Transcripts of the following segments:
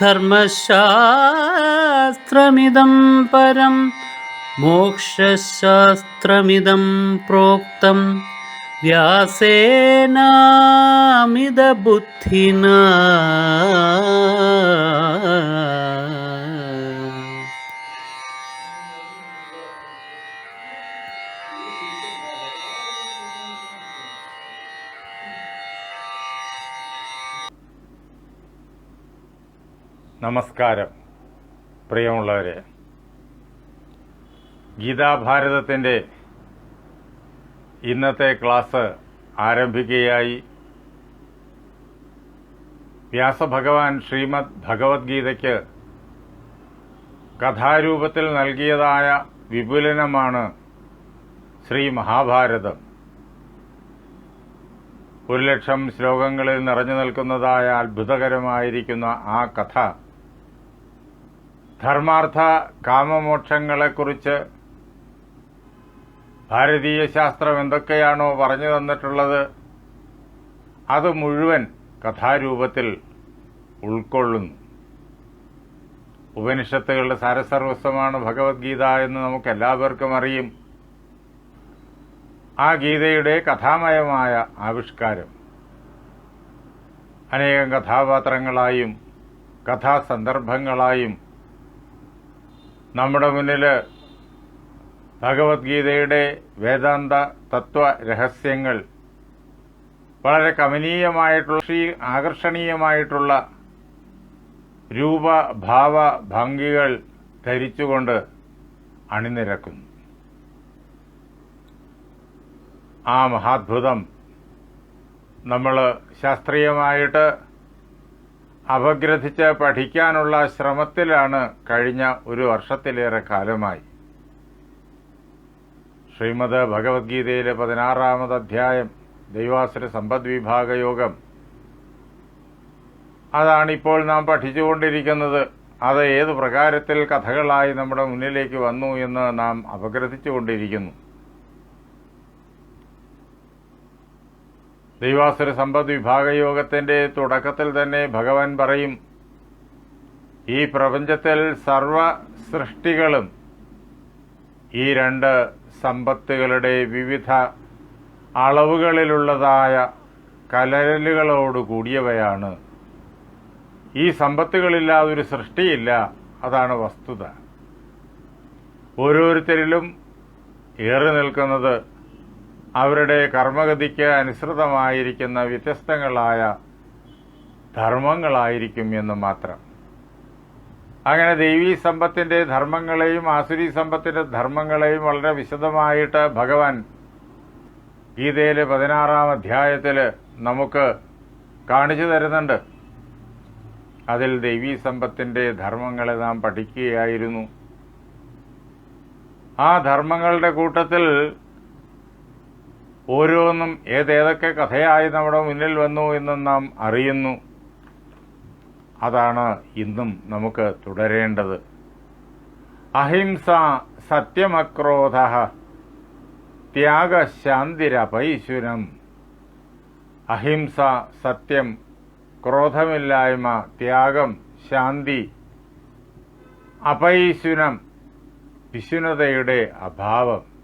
धर्मशास्त्रमिदं परं मोक्षशास्त्रमिदं प्रोक्तं। व्यासेनामिदबुद्धिना। നമസ്കാരം പ്രിയമുള്ളവരെ. ഗീതാഭാരതത്തിന്റെ ഇന്നത്തെ ക്ലാസ് ആരംഭിക്കുകയായി. വ്യാസഭഗവാൻ ശ്രീമദ് ഭഗവത്ഗീതയ്ക്ക് കഥാരൂപത്തിൽ നൽകിയതായ വിപുലനമാണ് ശ്രീ മഹാഭാരതം. ഒരു ലക്ഷം ശ്ലോകങ്ങളിൽ നിറഞ്ഞു നിൽക്കുന്നതായ അത്ഭുതകരമായിരിക്കുന്ന ആ കഥ ധർമാർത്ഥ കാമമോക്ഷങ്ങളെക്കുറിച്ച് ഭാരതീയ ശാസ്ത്രം എന്തൊക്കെയാണോ പറഞ്ഞു തന്നിട്ടുള്ളത് അത് മുഴുവൻ കഥാരൂപത്തിൽ ഉൾക്കൊള്ളുന്നു. ഉപനിഷത്തുകളുടെ സാരസർവസ്വമാണ് ഭഗവത്ഗീത എന്ന് നമുക്ക് എല്ലാവർക്കും അറിയും. ആ ഗീതയുടെ കഥാമയമായ ആവിഷ്കാരം. അനേകം കഥാപാത്രങ്ങളായും കഥാസന്ദർഭങ്ങളായും നമ്മുടെ മുന്നിൽ ഭഗവത്ഗീതയുടെ വേദാന്ത തത്വ രഹസ്യങ്ങൾ വളരെ കമനീയമായിട്ടുള്ള ശ്രീ- ആകർഷണീയമായിട്ടുള്ള രൂപഭാവ ഭംഗികൾ ധരിച്ചുകൊണ്ട് അണിനിരക്കുന്നു. ആ മഹാത്ഭുതം നമ്മൾ ശാസ്ത്രീയമായിട്ട് അപഗ്രഥിച്ച് പഠിക്കാനുള്ള ശ്രമത്തിലാണ് കഴിഞ്ഞ ഒരു വർഷത്തിലേറെ കാലമായി. ശ്രീമദ് ഭഗവത്ഗീതയിലെ പതിനാറാമത് അധ്യായം ദൈവാസുര സമ്പദ് വിഭാഗ യോഗം. അതാണിപ്പോൾ നാം പഠിച്ചുകൊണ്ടിരിക്കുന്നത്. അത് ഏത് പ്രകാരത്തിൽ കഥകളായി നമ്മുടെ മുന്നിലേക്ക് വന്നു എന്ന് നാം അപഗ്രഥിച്ചുകൊണ്ടിരിക്കുന്നു. ദൈവാസുര സമ്പദ് വിഭാഗയോഗത്തിന്റെ തുടക്കത്തിൽ തന്നെ ഭഗവാൻ പറയും ഈ പ്രപഞ്ചത്തിൽ സർവ സൃഷ്ടികളും ഈ രണ്ട് സമ്പത്തുകളുടെ വിവിധ അളവുകളിലുള്ളതായ കലരലുകളോട് കൂടിയവയാണ്. ഈ സമ്പത്തുകളില്ലാതെ ഒരു സൃഷ്ടിയില്ല അതാണ് വസ്തുത. ഓരോരുത്തരിലും ഏറി നിൽക്കുന്നത് അവരുടെ കർമ്മഗതിക്ക് അനുസൃതമായിരിക്കുന്ന വ്യത്യസ്തങ്ങളായ ധർമ്മങ്ങളായിരിക്കും എന്ന് മാത്രം. അങ്ങനെ ദൈവീ സമ്പത്തിന്റെ ധർമ്മങ്ങളെയും ആസുരി സമ്പത്തിന്റെ ധർമ്മങ്ങളെയും വളരെ വിശദമായിട്ട് ഭഗവാൻ ഗീതയിലെ പതിനാറാം അധ്യായത്തിൽ നമുക്ക് കാണിച്ചു തരുന്നുണ്ട്. അതിൽ ദൈവീ സമ്പത്തിന്റെ ധർമ്മങ്ങളെ നാം പഠിക്കുകയായിരുന്നു. ആ ധർമ്മങ്ങളുടെ കൂട്ടത്തിൽ ഓരോന്നും ഏതേതൊക്കെ കഥയായി നമ്മുടെ മുന്നിൽ വന്നു എന്ന് നാം അറിയുന്നു. അതാണ് ഇന്നും നമുക്ക് തുടരേണ്ടത്. അഹിംസ സത്യമക്രോധ ത്യാഗശാന്തിരപൈശുരം അഹിംസ സത്യം ക്രോധമില്ലായ്മ ത്യാഗം ശാന്തി അപൈശുനം വിശുനതയുടെ അഭാവം.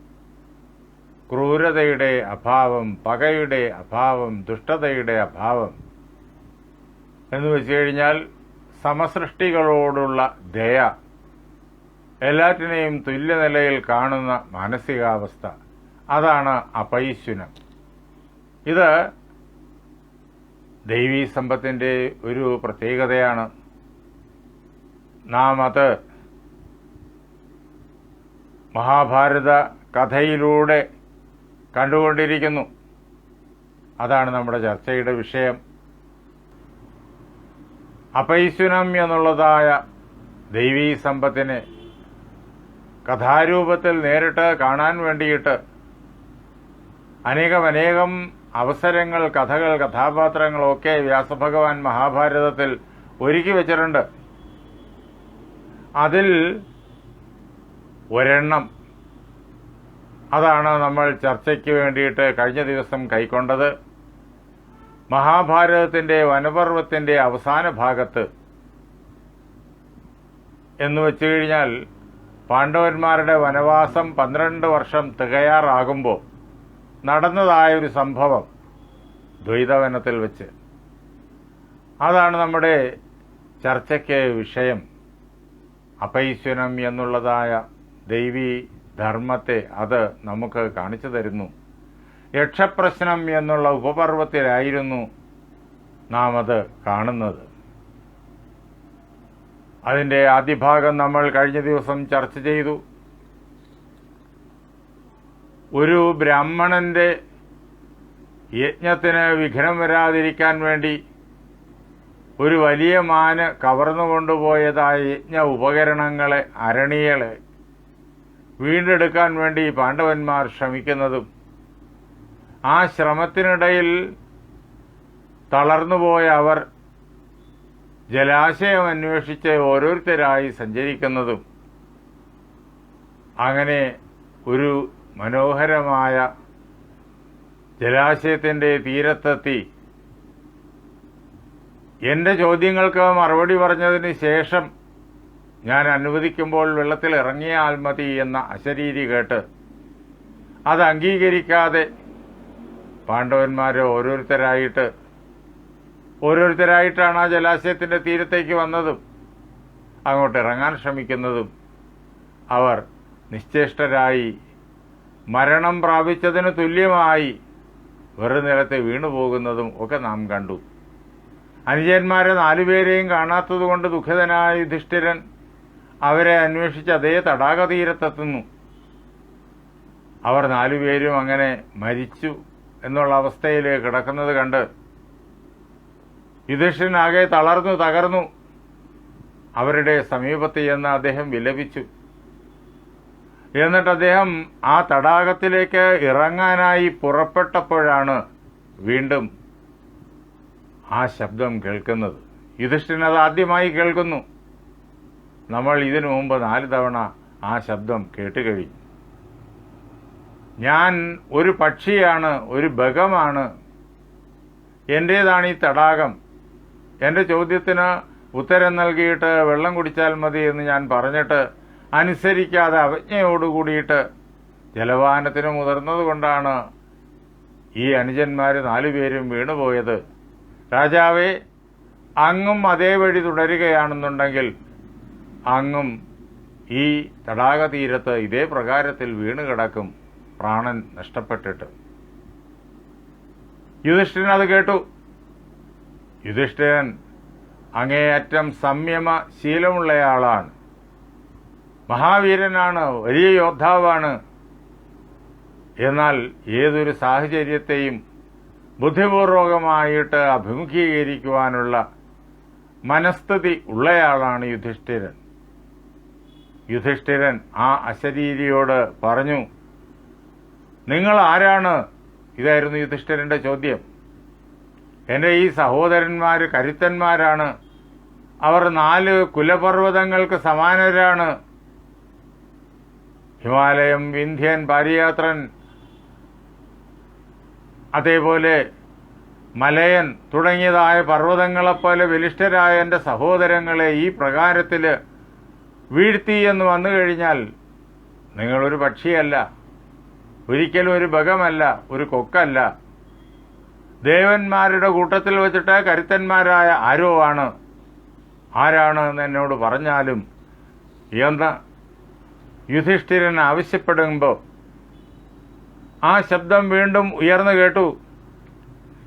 ക്രൂരതയുടെ അഭാവം പകയുടെ അഭാവം ദുഷ്ടതയുടെ അഭാവം എന്ന് വെച്ച് കഴിഞ്ഞാൽ സമസൃഷ്ടികളോടുള്ള ദയ എല്ലാറ്റിനെയും തുല്യനിലയിൽ കാണുന്ന മാനസികാവസ്ഥ. അതാണ് അപൈശുനം ഇത് ദൈവീ സമ്പത്തിന്റെ ഒരു പ്രത്യേകതയാണ്. നാം അത് മഹാഭാരത കഥയിലൂടെ കണ്ടുകൊണ്ടിരിക്കുന്നു. അതാണ് നമ്മുടെ ചർച്ചയുടെ വിഷയം. അപൈശുനം എന്നുള്ളതായ ദൈവീ സമ്പത്തിനെ കഥാരൂപത്തിൽ നേരിട്ട് കാണാൻ വേണ്ടിയിട്ട് അനേകമനേകം അനേകം അവസരങ്ങൾ കഥകൾ കഥാപാത്രങ്ങളൊക്കെ വ്യാസഭഗവാൻ മഹാഭാരതത്തിൽ ഒരുക്കി വച്ചിട്ടുണ്ട്. അതിൽ ഒരെണ്ണം അതാണ് നമ്മൾ ചർച്ചയ്ക്ക് വേണ്ടിയിട്ട് കഴിഞ്ഞ ദിവസം കൈക്കൊണ്ടത്. മഹാഭാരതത്തിന്റെ വനപർവത്തിന്റെ അവസാന ഭാഗത്ത് എന്ന് വെച്ചു കഴിഞ്ഞാൽ പാണ്ഡവന്മാരുടെ വനവാസം പന്ത്രണ്ട് വർഷം തികയാറാകുമ്പോൾ നടന്നതായ ഒരു സംഭവം ദ്വൈതവനത്തിൽ വെച്ച്. അതാണ് നമ്മുടെ ചർച്ചയ്ക്ക് വിഷയം. അപൈശ്വനം എന്നുള്ളതായ ദൈവീ ധർമ്മത്തെ അത് നമുക്ക് കാണിച്ചു തരുന്നു. യക്ഷപ്രശ്നം എന്നുള്ള ഉപപർവത്തിലായിരുന്നു നാം അത് കാണുന്നത്. അതിന്റെ ആദ്യ ഭാഗം നമ്മൾ കഴിഞ്ഞ ദിവസം ചർച്ച ചെയ്തു. ഒരു ബ്രാഹ്മണന്റെ യജ്ഞത്തിന് വിഘ്നം വരാതിരിക്കാൻ വേണ്ടി ഒരു വലിയ മാന് കവർന്നു കൊണ്ടുപോയതായ യജ്ഞ ഉപകരണങ്ങളെ അരണികളെ വീണ്ടെടുക്കാൻ വേണ്ടി പാണ്ഡവന്മാർ ശ്രമിക്കുന്നതും ആ ശ്രമത്തിനിടയിൽ തളർന്നുപോയ അവർ ജലാശയം അന്വേഷിച്ച് ഓരോരുത്തരായി സഞ്ചരിക്കുന്നതും അങ്ങനെ ഒരു മനോഹരമായ ജലാശയത്തിന്റെ തീരത്തെത്തി. എന്റെ ചോദ്യങ്ങൾക്ക് മറുപടി പറഞ്ഞതിന് ശേഷം ഞാൻ അനുവദിക്കുമ്പോൾ വെള്ളത്തിൽ ഇറങ്ങിയാൽ മതി എന്ന അശരീരി കേട്ട് അത് അംഗീകരിക്കാതെ പാണ്ഡവന്മാരെ ഓരോരുത്തരായിട്ട് ഓരോരുത്തരായിട്ടാണ് ആ ജലാശയത്തിന്റെ തീരത്തേക്ക് വന്നതും അങ്ങോട്ട് ഇറങ്ങാൻ ശ്രമിക്കുന്നതും. അവർ നിശ്ചേഷ്ടരായി മരണം പ്രാപിച്ചതിന് തുല്യമായി വെറുനിലത്തെ വീണുപോകുന്നതും ഒക്കെ നാം കണ്ടു. അനുജന്മാരെ നാലുപേരെയും കാണാത്തതുകൊണ്ട് ദുഃഖിതനായ യുധിഷ്ഠിരൻ അവരെ അന്വേഷിച്ച് അതേ തടാക തീരത്തെത്തുന്നു. അവർ നാലുപേരും അങ്ങനെ മരിച്ചു എന്നുള്ള അവസ്ഥയിൽ കിടക്കുന്നത് കണ്ട് യുധിഷ്ഠിരനാകെ തളർന്നു തകർന്നു. അവരുടെ സമീപത്ത് ചെന്ന് അദ്ദേഹം വിലപിച്ചു. എന്നിട്ട് അദ്ദേഹം ആ തടാകത്തിലേക്ക് ഇറങ്ങാനായി പുറപ്പെട്ടപ്പോഴാണ് വീണ്ടും ആ ശബ്ദം കേൾക്കുന്നത്. യുധിഷ്ഠിരൻ അത് ആദ്യമായി കേൾക്കുന്നു. നമ്മൾ ഇതിനു മുമ്പ് നാല് തവണ ആ ശബ്ദം കേട്ടുകഴിഞ്ഞു ഞാൻ ഒരു പക്ഷിയാണ് ഒരു ബഗമാണ് എന്റേതാണ് ഈ തടാകം? എന്റെ ചോദ്യത്തിന് ഉത്തരം നൽകിയിട്ട് വെള്ളം കുടിച്ചാൽ മതി എന്ന് ഞാൻ പറഞ്ഞിട്ട് അനുസരിക്കാതെ അവജ്ഞയോടുകൂടിയിട്ട് ജലപാനത്തിന് മുതിർന്നതുകൊണ്ടാണ് ഈ അനുജന്മാര് നാലുപേരും വീണുപോയത്. രാജാവേ അങ്ങും അതേ വഴി തുടരുകയാണെന്നുണ്ടെങ്കിൽ അങ്ങും ഈ തടാക തീരത്ത് ഇതേ പ്രകാരത്തിൽ വീണുകിടക്കും പ്രാണൻ നഷ്ടപ്പെട്ടിട്ട്. യുധിഷ്ഠിരൻ അത് കേട്ടു. യുധിഷ്ഠിരൻ അങ്ങേയറ്റം സംയമ ശീലമുള്ളയാളാണ്. മഹാവീരനാണ് വലിയ യോദ്ധാവാണ്. എന്നാൽ ഏതൊരു സാഹചര്യത്തെയും ബുദ്ധിപൂർവകമായിട്ട് അഭിമുഖീകരിക്കുവാനുള്ള മനസ്ഥിതി ഉള്ളയാളാണ് യുധിഷ്ഠിരൻ. യുധിഷ്ഠിരൻ ആ അശരീരിയോട് പറഞ്ഞു നിങ്ങൾ ആരാണ്? ഇതായിരുന്നു യുധിഷ്ഠിരന്റെ ചോദ്യം. എന്റെ ഈ സഹോദരന്മാർ കരുത്തന്മാരാണ്. അവർ നാല് കുലപർവതങ്ങൾക്ക് സമാനരാണ്. ഹിമാലയം വിന്ധ്യൻ പാരിയാത്രൻ അതേപോലെ മലയൻ തുടങ്ങിയതായ പർവതങ്ങളെപ്പോലെ ബലിഷ്ഠരായ എന്റെ സഹോദരങ്ങളെ ഈ പ്രകാരത്തിൽ വീഴ്ത്തി എന്ന് വന്നു കഴിഞ്ഞാൽ നിങ്ങളൊരു പക്ഷിയല്ല. ഒരിക്കലും ഒരു ബഗമല്ല ഒരു കൊക്കല്ല. ദേവന്മാരുടെ കൂട്ടത്തിൽ വെച്ചിട്ട് കരുത്തന്മാരായ ആരോ ആണ്. ആരാണ് എന്ന് എന്നോട് പറഞ്ഞാലും എന്ന് യുധിഷ്ഠിരൻ ആവശ്യപ്പെടുമ്പോൾ ആ ശബ്ദം വീണ്ടും ഉയർന്നു കേട്ടു.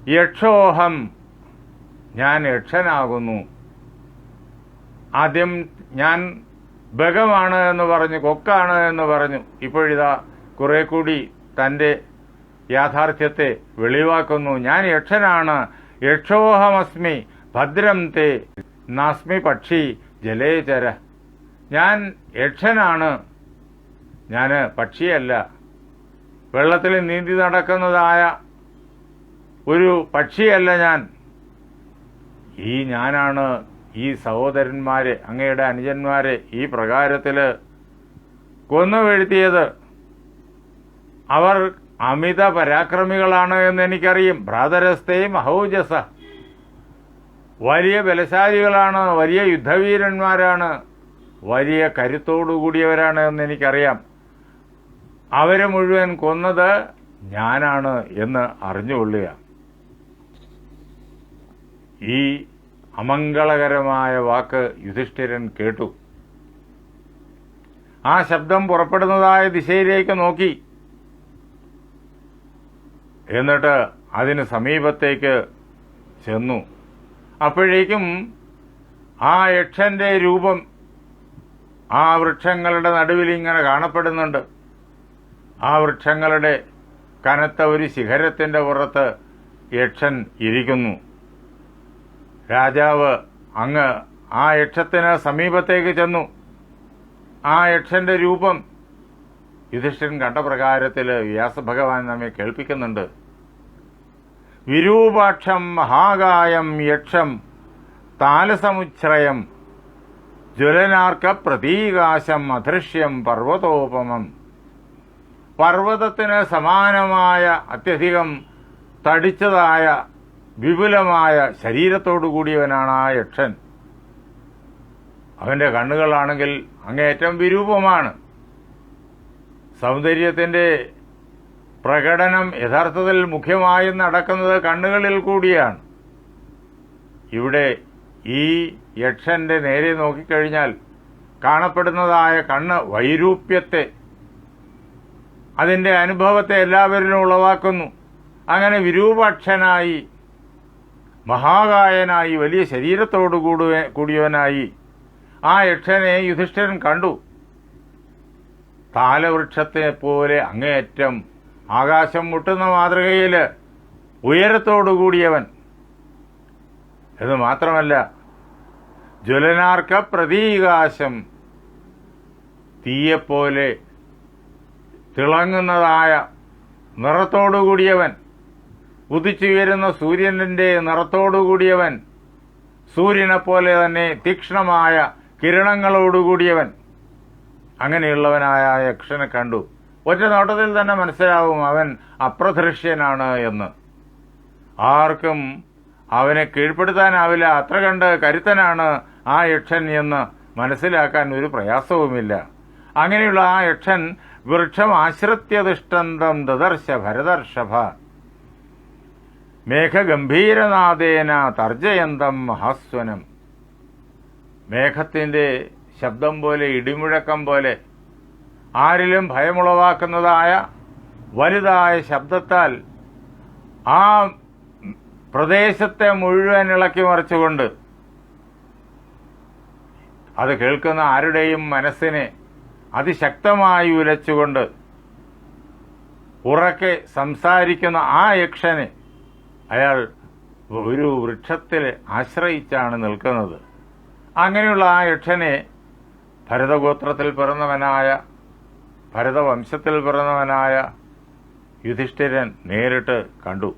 യക്ഷോഹം ഞാൻ യക്ഷനാകുന്നു. ആദ്യം ഞാൻ ബഗമാണ് എന്ന് പറഞ്ഞു കൊക്കാണ് എന്ന് പറഞ്ഞു. ഇപ്പോഴിതാ കുറെ കൂടി തന്റെ യാഥാർത്ഥ്യത്തെ വെളിവാക്കുന്നു. ഞാൻ യക്ഷനാണ്. യക്ഷോഹമസ്മി ഭദ്രം തേ നാസ്മി പക്ഷി ജലേചര ഞാൻ യക്ഷനാണ്. ഞാൻ പക്ഷിയല്ല. വെള്ളത്തിൽ നീന്തി നടക്കുന്നതായ ഒരു പക്ഷിയല്ല ഞാൻ. ഈ ഞാനാണ് ഈ സഹോദരന്മാരെ അങ്ങയുടെ അനുജന്മാരെ ഈ പ്രകാരത്തിൽ കൊന്നു വീഴ്ത്തിയത് അവർ അമിത പരാക്രമികളാണ് എന്ന് എനിക്കറിയും. ഭ്രാതരസ്ഥയും അഹൗജസ. വലിയ ബലശാലികളാണ് വലിയ യുദ്ധവീരന്മാരാണ് വലിയ കരുത്തോടുകൂടിയവരാണ് എന്ന് എനിക്കറിയാം. അവരെ മുഴുവൻ കൊന്നത് ഞാനാണ് എന്ന് അറിഞ്ഞുകൊള്ളുക. ഈ അമംഗളകരമായ വാക്ക് യുധിഷ്ഠിരൻ കേട്ടു. ആ ശബ്ദം പുറപ്പെടുന്നതായ ദിശയിലേക്ക് നോക്കി. എന്നിട്ട് അതിന് സമീപത്തേക്ക് ചെന്നു. അപ്പോഴേക്കും ആ യക്ഷന്റെ രൂപം ആ വൃക്ഷങ്ങളുടെ നടുവിൽ ഇങ്ങനെ കാണപ്പെടുന്നുണ്ട്. ആ വൃക്ഷങ്ങളുടെ കനത്ത ഒരു ശിഖരത്തിന്റെ പുറത്ത് യക്ഷൻ ഇരിക്കുന്നു. രാജാവ് അങ്ങ് ആ യക്ഷത്തിന് സമീപത്തേക്ക് ചെന്നു. ആ യക്ഷന്റെ രൂപം യുധിഷ്ഠിരൻ കണ്ട പ്രകാരത്തിൽ വ്യാസഭഗവാൻ നമ്മെ കേൾപ്പിക്കുന്നുണ്ട്. വിരൂപാക്ഷം മഹാകായം യക്ഷം താലസമുച്ഛ്രയം ജ്വലനാർക്ക പ്രതീകാശം അദൃശ്യം പർവതോപമം. പർവതത്തിന് സമാനമായ അത്യധികം തടിച്ചതായ വിപുലമായ ശരീരത്തോടു കൂടിയവനാണ് ആ യക്ഷൻ. അവന്റെ കണ്ണുകളാണെങ്കിൽ അങ്ങേറ്റം വിരൂപമാണ്. സൗന്ദര്യത്തിന്റെ പ്രകടനം യഥാർത്ഥത്തിൽ മുഖ്യമായി നടക്കുന്നത് കണ്ണുകളിൽ കൂടിയാണ്. ഇവിടെ ഈ യക്ഷന്റെ നേരെ നോക്കിക്കഴിഞ്ഞാൽ കാണപ്പെടുന്നതായ കണ്ണ് വൈരൂപ്യത്തെ അതിന്റെ അനുഭവത്തെ എല്ലാവരിലും ഉളവാക്കുന്നു. അങ്ങനെ വിരൂപാക്ഷനായി മഹാകായനായി വലിയ ശരീരത്തോടു കൂടുവ കൂടിയവനായി. ആ യക്ഷനെ യുധിഷ്ഠിരൻ കണ്ടു. താലവൃക്ഷത്തെ പോലെ അങ്ങേയറ്റം ആകാശം മുട്ടുന്ന മാതൃകയിൽ ഉയരത്തോടു കൂടിയവൻ. എന്ന് മാത്രമല്ല ജ്വലനാർക്ക പ്രതീകാശം തീയെപ്പോലെ തിളങ്ങുന്നതായ നിറത്തോടു കൂടിയവൻ. ഉദിച്ചുയരുന്ന സൂര്യനിന്റെ നിറത്തോടുകൂടിയവൻ സൂര്യനെപ്പോലെ തന്നെ തീക്ഷ്ണമായ കിരണങ്ങളോടുകൂടിയവൻ. അങ്ങനെയുള്ളവനായ യക്ഷനെ കണ്ടു. ഒറ്റ നോട്ടത്തിൽ തന്നെ മനസ്സിലാവും അവൻ അപ്രദൃശ്യനാണ് എന്ന്. ആർക്കും അവനെ കീഴ്പ്പെടുത്താനാവില്ല. അത്ര കണ്ട് കരുത്തനാണ് ആ യക്ഷൻ എന്ന് മനസ്സിലാക്കാൻ ഒരു പ്രയാസവുമില്ല. അങ്ങനെയുള്ള ആ യക്ഷൻ വൃക്ഷം ആശ്രിത്യതിഷ്ടന്തം ദദർശ ഭരതർഷഭ. മേഘഗംഭീരനാദേന തർജയന്തം മഹാസ്വനം. മേഘത്തിന്റെ ശബ്ദം പോലെ ഇടിമുഴക്കം പോലെ ആരിലും ഭയമുളവാക്കുന്നതായ വലുതായ ശബ്ദത്താൽ ആ പ്രദേശത്തെ മുഴുവൻ ഇളക്കി മറിച്ചുകൊണ്ട് അത് കേൾക്കുന്ന ആരുടെയും മനസ്സിനെ അതിശക്തമായി ഉലച്ചുകൊണ്ട് ഉറക്കെ സംസാരിക്കുന്ന ആ യക്ഷനെ അയാൾ ഒരു വൃക്ഷത്തിൽ ആശ്രയിച്ചാണ് നിൽക്കുന്നത്. അങ്ങനെയുള്ള ആ യക്ഷനെ ഭരതഗോത്രത്തിൽ പിറന്നവനായ ഭരതവംശത്തിൽ പിറന്നവനായ യുധിഷ്ഠിരൻ നേരിട്ട് കണ്ടു.